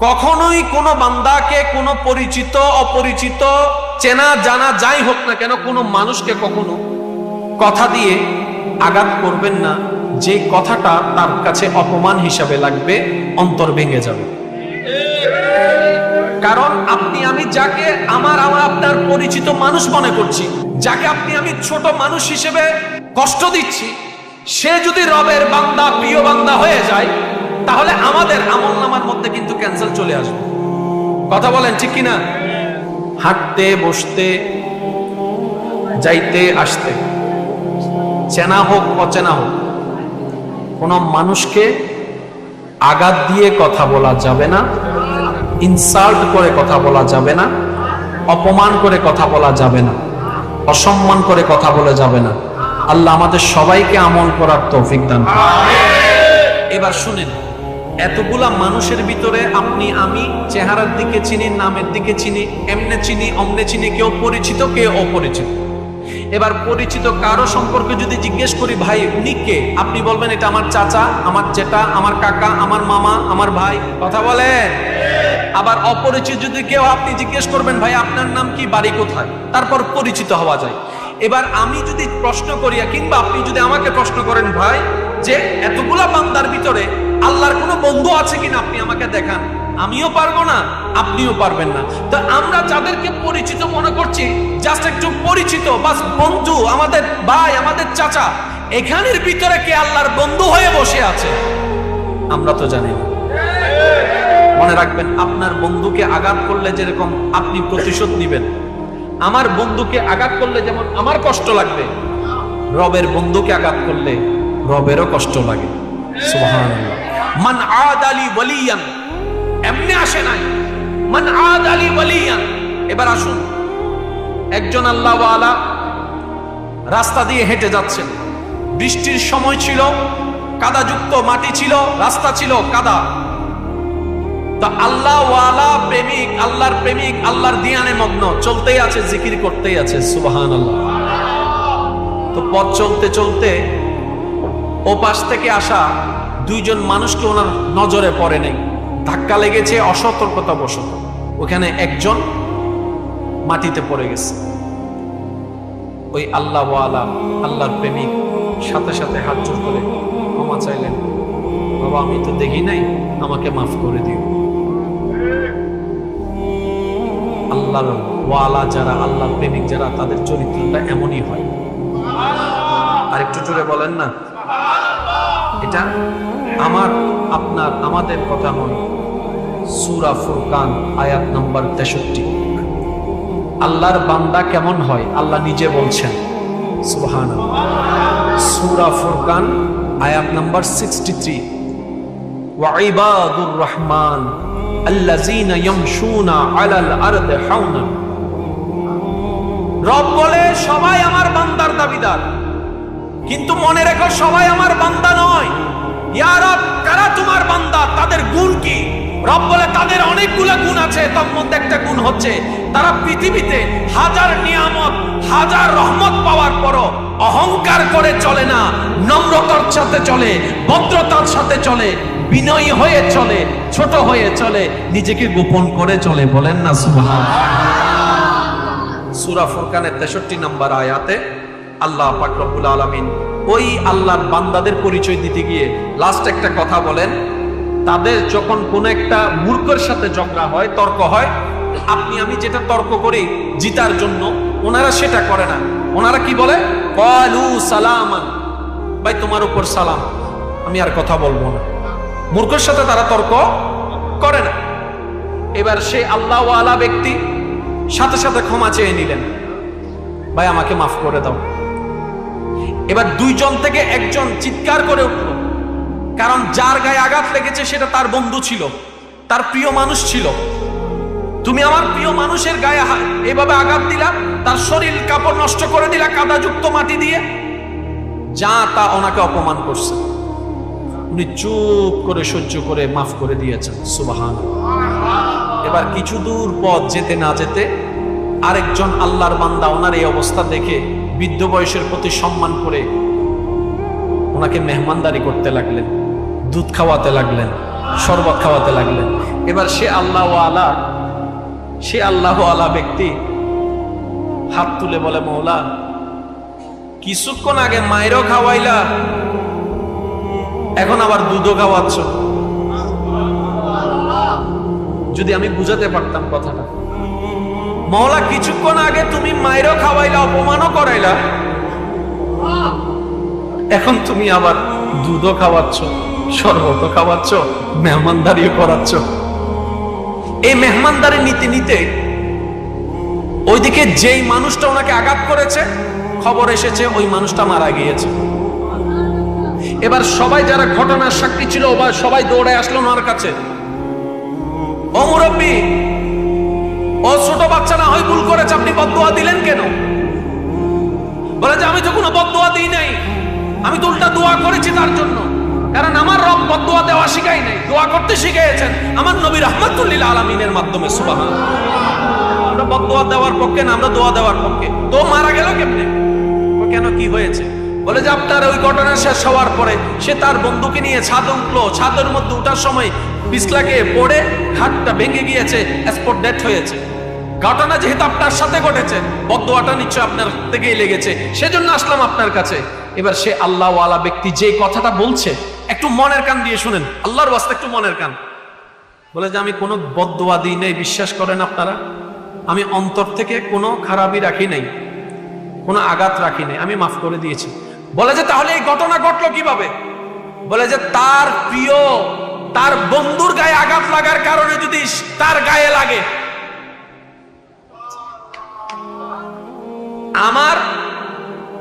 কখনোই কোনো বান্দাকে, কোনো পরিচিত, অপরিচিত, চেনা, জানা, যাই হোক না কেন, কোনো মানুষকে কখনো কথা দিয়ে আঘাত করবেন না। যে কথাটা তার কাছে অপমান হিসাবে লাগবে, অন্তর ভেঙে যাবে। কারণ আপনি, আমি যাকে আমার আমার, আপনার পরিচিত মানুষ মনে করছি, যাকে আপনি, আমি ছোট মানুষ হিসেবে কষ্ট দিচ্ছি, সে যদি রবের বান্দা, প্রিয় বান্দা হয়ে যায় তাহলে আমাদের আমল নামার মধ্যে কিন্তু ক্যান্সেল চলে আসবে। কথা বলেন ঠিক কিনা? হাঁটতে, বসতে, যাইতে, আসতে। চেনা হোক, অচেনা হোক, কোন মানুষকে আঘাত দিয়ে কথা বলা যাবে না ইনসাল্ট করে কথা বলা যাবে না, অপমান করে কথা বলা যাবে না, অসম্মান করে কথা বলা যাবে না। আল্লাহ আমাদের সবাইকে আমল করার তৌফিক দান। এবার শুনেন। এতগুলা মানুষের ভিতরে আপনি, আমি চেহারার দিকে চিনি, নামের দিকে চিনি এমনে চিনি, অমনে চিনি, কেউ পরিচিত, কেউ অপরিচিত। এবার পরিচিত কারও সম্পর্কে যদি জিজ্ঞেস করি, ভাই, উনি কে? আপনি বলবেন, এটা আমার চাচা, আমার জেঠা, আমার কাকা, আমার মামা, আমার ভাই। কথা বলেন? আবার অপরিচিত যদি কেউ আপনি জিজ্ঞেস করবেন, ভাই, আপনার নাম কি, বাড়ি কোথায়? তারপর পরিচিত হওয়া যায়। এবার আমি যদি প্রশ্ন করি, কিংবা আপনি যদি আমাকে প্রশ্ন করেন, ভাই, যে এতগুলা বান্দার ভিতরে আল্লাহর কোনো বন্ধু আছে কিনা আপনি আমাকে দেখান। আমিও পারব না, আপনিও পারবেন না। তো আমরা যাদেরকে পরিচিত মনে করছি জাস্ট একটু পরিচিত, বাস বন্ধু, আমাদের ভাই, আমাদের চাচা, এখানের ভিতরে কে আল্লাহর বন্ধু হয়ে বসে আছে? আমরা তো জানি মনে রাখবেন, আপনার বন্ধুকে আঘাত করলে যেরকম আপনি প্রতিশোধ নিবেন। আমার বন্ধুকে আঘাত করলে যেমন আমার কষ্ট লাগবে, রবের বন্ধুকে আঘাত করলে রবেরও কষ্ট লাগে। সুবহানাল্লাহ। মান আদ ওয়ালিয়ান। এমনি আসে নাই। মান আদ ওয়ালিয়ান। এবার আসুন। একজন আল্লাহ রাস্তা দিয়ে হেঁটে যাচ্ছেন। বৃষ্টির সময় ছিল, কাদাযুক্ত মাটি ছিল, রাস্তা ছিল কাদা। তা আল্লাহ ওয়ালা প্রেমিক, আল্লাহর প্রেমিক, আল্লাহর দিয়ানে মগ্ন। চলতেই আছে, জিকির করতেই আছে সুবাহান আল্লাহ তো পথ চলতে চলতে ও পাশ থেকে আসা দুইজন মানুষকে ওনার নজরে পড়ে নেই। ধাক্কা লেগেছে, অসতর্কতা বশত। ওখানে একজন মাটিতে পড়ে গেছে। ওই আল্লাহ ওয়ালা আল্লাহর প্রেমিক, সাথে সাথে হাত জোর করে ক্ষমা চাইলেন। বাবা, আমি তো দেখি নাই, আমাকে মাফ করে দিও। আল্লাহর ওয়ালা যারা, আল্লাহর প্রেমিক যারা, তাদের চরিত্রটা এমনই হয়। আর একটু জোরে বলেন না এটা আমার, আপনার, আমাদের কথা হল সুরা ফুরকান, আয়াত নম্বর তেষট্টি। আল্লাহর বান্দা কেমন হয়? আল্লাহ নিজে বলছেন সুহান সুরা ফুরকান, আয়াত নম্বর সিক্সটি থ্রি। ওয়াইবাদুর রহমান, আল্লাযীনা ইয়ামশুনা আলাল আরদি হাওনা। রব বলে, সবাই আমার বান্দার দাবিদার। কিন্তু মনে রেখো, সবাই আমার বান্দা নয়। ইয়া রব, কারা তোমার বান্দা? তাদের গুণ কি? রব বলে, তাদের অনেকগুলো গুণ আছে, তার মধ্যে একটা গুণ হচ্ছে, তারা পৃথিবীতে হাজার নিয়ামত, হাজার রহমত পাওয়ার পরও অহংকার করে চলে না, নম্রতার সাথে চলে, ভদ্রতার সাথে চলে, বিনয়ী হয়ে চলে, ছোট হয়ে চলে, নিজেকে গোপন করে চলে, বলেন না সুবহান সুরা ফুরকানের তেষট্টি নম্বর আয়াতে আল্লাহ পাক রব্বুল আলামিন ওই আল্লাহর বান্দাদের পরিচয় দিতে গিয়ে লাস্ট একটা কথা বলেন, তাদের যখন কোন একটা মূর্খের সাথে ঝগড়া হয়, তর্ক হয়, আপনি, আমি যেটা তর্ক করি জিতার জন্য, ওনারা সেটা করে না। ওনারা কি বলে? সালামান। ভাই, তোমার উপর সালাম। আমি আর কথা বলব না। মূর্খের সাথে তারা তর্ক করে না। এবার সেই আল্লাহ আলা ব্যক্তি সাথে সাথে ক্ষমা চেয়ে নিলেন। ভাই, আমাকে মাফ করে দাও। এবার দুইজন থেকে একজন চিৎকার করে উঠল। কারণ যার গায়ে আঘাত লেগেছে সেটা তার বন্ধু ছিল, তার প্রিয় মানুষ ছিল। তুমি আমার প্রিয় মানুষের গায়ে এভাবে আঘাত দিলা, তার শরীর কাপড় নষ্ট করে দিলা কাদাযুক্ত মাটি দিয়ে। যা তা ওনাকে অপমান করছে। উনি চুপ করে সহ্য করে মাফ করে দিয়েছেন সুবাহান এবার কিছু দূর পথ যেতে না যেতে আরেকজন আল্লাহর বান্দা ওনার এই অবস্থা দেখে বৃদ্ধ বয়সের প্রতি সম্মান করে ওনাকে মেহমানদারি করতে লাগলেন, দুধ খাওয়াতে লাগলেন, শরবত খাওয়াতে লাগলেন। এবার সে আল্লাহ আলা, সে আল্লাহ আলা ব্যক্তি হাত তুলে বলে, মৌলা, কিছুক্ষণ আগে মায়েরও খাওয়াইলা, এখন আবার দুধও খাওয়াচ্ছ। যদি আমি বুঝাতে পারতাম কথাটা। মৌলা কিছুক্ষণ আগে তুমি মায়েরও খাওয়াইলা, অপমানও করাইলা। এখন তুমি আবার দুধও খাওয়াচ্ছ শরবত খাওয়াচ্ছ, মেহমানদারিও করাচ্ছ। এই মেহমানদারি নিতে নিতে ওইদিকে যেই মানুষটা ওনাকে আঘাত করেছে, খবর এসেছে ওই মানুষটা মারা গিয়েছে। এবার সবাই যারা ঘটনার সাক্ষী ছিল সবাই দৌড়ে আসলো ওনার কাছে। ও করেছে আপনি বদুয়া দিলেন কেন? বলে যে আমি তো কোনো বদুয়া দিই নাই, আমি তো উল্টা দোয়া করেছি তার জন্য। কারণ আমার রব বদুয়া দেওয়া শিখাই নাই, দোয়া করতে শিখিয়েছেন। আমার নবী রহমতুল্লিল আলমিনের মাধ্যমে সুবাহ আমরা বদুয়া দেওয়ার পক্ষে না, আমরা দোয়া দেওয়ার পক্ষে। তো মারা গেল কেমনে? কেন কি হয়েছে? বলে যে আপনার ওই ঘটনা শেষ হওয়ার পরে সে তার বন্ধুকে নিয়ে ছাদে উঠল। ছাদের মধ্যে উঠার সময় পিছলাকে পড়ে, হাতটা ভেঙে গিয়েছে, স্পট ডেথ হয়েছে। ঘটনা যেহেতু আপনার সাথে ঘটেছে বদোয়াটা নিশ্চয় আপনার থেকেই লেগেছে। সেজন্য আসলাম আপনার কাছে। এবার সে আল্লাহওয়ালা ব্যক্তি যে কথাটা বলছে, একটু মনের কান দিয়ে শুনেন। আল্লাহর বাস্তে একটু মনের কান। বলে যে, আমি কোনো বদোয়া দিই নেই, বিশ্বাস করেন আপনারা? আমি অন্তর থেকে কোনো খারাপই রাখি নাই, কোনো আঘাত রাখি নাই, আমি মাফ করে দিয়েছি। বলে যে, তাহলে এই ঘটনা ঘটলো কীভাবে? বলে যে, তার প্রিয়, তার বন্ধুর গায়ে আঘাত লাগার কারণে যদি তার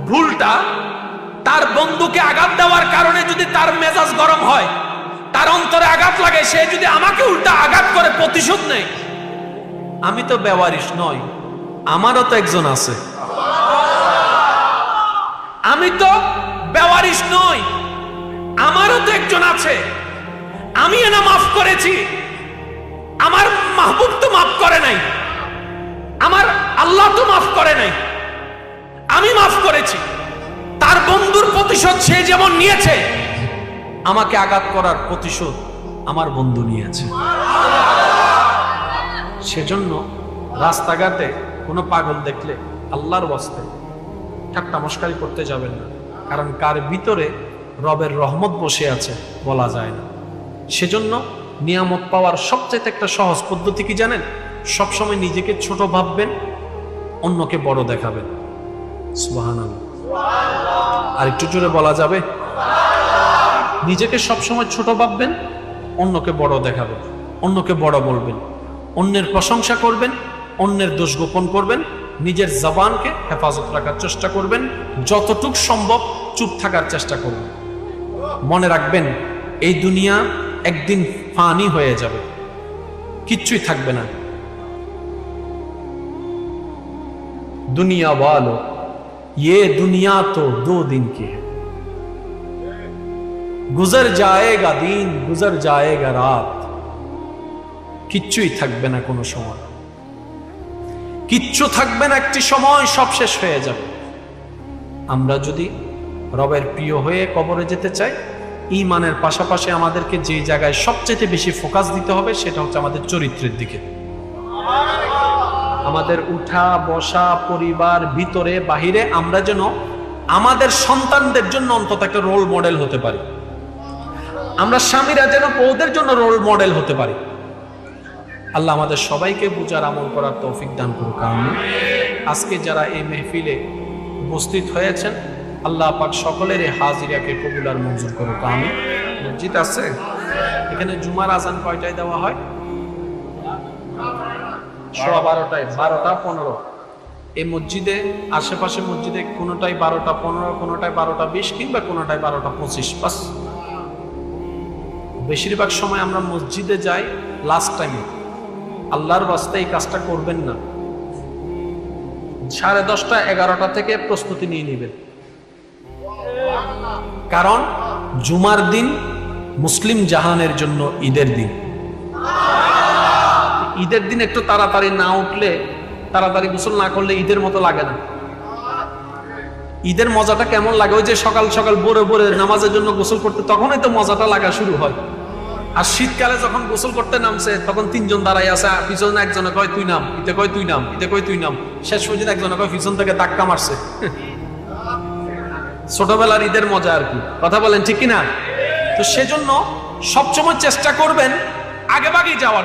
ভুলটা তার বন্ধুকে আঘাত দেওয়ার কারণে যদি তার মেজাজ গরম হয়, তার অন্তরে আঘাত লাগে, সে যদি আমাকে উল্টা আঘাত করে, প্রতিশোধ নেয়। আমি তো ব্যবহারিস নই, আমারও তো একজন আছে। আমি তো ব্যবহারিস নই, আমারও তো একজন আছে। আমি না মাফ করেছি, আমার মাহবুব তো মাফ করে নাই, আমার আল্লাহ তো মাফ করে নাই। আমি মাফ করেছি। তার বন্ধুর প্রতিশোধ সে যেমন নিয়েছে, আমাকে আঘাত করার প্রতিশোধ আমার বন্ধু নিয়েছে। সেজন্য রাস্তাঘাটে কোনো পাগল দেখলে আল্লাহর বস্তে ঠাট্টা মস্কারি করতে যাবেন না, কারণ কার ভিতরে রবের রহমত বসে আছে বলা যায় না। সেজন্য নিয়ামত পাওয়ার সবচেয়ে একটা সহজ পদ্ধতি কি জানেন? সবসময় নিজেকে ছোট ভাববেন, অন্যকে বড় দেখাবেন। আরেকটু আর একটু জোরে বলা যাবে? নিজেকে সবসময় ছোট ভাববেন, অন্যকে বড় দেখাবেন, অন্যকে বড় বলবেন, অন্যের প্রশংসা করবেন, অন্যের দোষ গোপন করবেন, নিজের জবানকে হেফাজত রাখার চেষ্টা করবেন, যতটুক সম্ভব চুপ থাকার চেষ্টা করবেন। মনে রাখবেন, এই দুনিয়া একদিন ফানি হয়ে যাবে। কিচ্ছুই থাকবে না। দুনিয়া বালো ये दुनिया तो दो दिन की है गुजर जाएगा दिन गुजर जाएगा রাত কিচ্ছুই থাকবে না কোনো সময় কিচ্ছু থাকবে না একটি সময় সব শেষ হয়ে যাবে আমরা যদি রবের প্রিয় হয়ে কবরে যেতে চাই ইমানের পাশাপাশি আমাদেরকে যে জায়গায় সবচেয়ে বেশি ফোকাস দিতে হবে সেটা হচ্ছে আমাদের চরিত্রের দিকে আমাদের উঠা, বসা, পরিবার, ভিতরে, বাহিরে, আমরা যেন আমাদের সন্তানদের জন্য অন্তত একটা রোল মডেল হতে পারি। আমরা স্বামীরা যেন বউদের জন্য রোল মডেল হতে পারি। আল্লাহ আমাদের সবাইকে বুঝার আমল করার তৌফিক দান করুক আমি আজকে যারা এই মেহফিলে উপস্থিত হয়েছেন, আল্লাহ পাক সকলের এই হাজিরাকে কবুল আর মঞ্জুর করুক আমি মসজিদ আছে? এখানে জুমার আজান কয়টায় দেওয়া হয়? সোয়া বারোটায়, বারোটা পনেরো। এই মসজিদে, আশেপাশে মসজিদে কোনোটাই বারোটা পনেরো কোনোটায় বারোটা বিশ কিংবা কোনোটায় বারোটা পঁচিশ, বাস। বেশিরভাগ সময় আমরা মসজিদে যাই লাস্ট টাইমে আল্লাহর বাস্তে এই কাজটা করবেন না। সাড়ে দশটা, এগারোটা থেকে প্রস্তুতি নিয়ে নেবেন। কারণ জুমার দিন মুসলিম জাহানের জন্য ঈদের দিন। ঈদের দিন একটু তাড়াতাড়ি না উঠলে, তাড়াতাড়ি গোসল না করলে ঈদের মতো লাগে না। ঈদের মজাটা কেমন লাগে? ওই যে সকাল সকাল ভোরে ভোরে নামাজের জন্য গোসল করতে, তখনই তো মজাটা লাগা শুরু হয়। আর শীতকালে যখন গোসল করতে নামছে, তখন তিনজন দাঁড়াই আছে পিছনে একজনে কয়, তুই নাম ইতে কয়, তুই নাম ইতে কয়, তুই নাম। শেষ পর্যন্ত একজনে কয়, পিছন থেকে ধাক্কা মারছে। ছোটবেলার ঈদের মজা আর কি। কথা বলেন ঠিক কিনা? তো সেজন্য সবসময় চেষ্টা করবেন আগে ভাগেই যাওয়ার।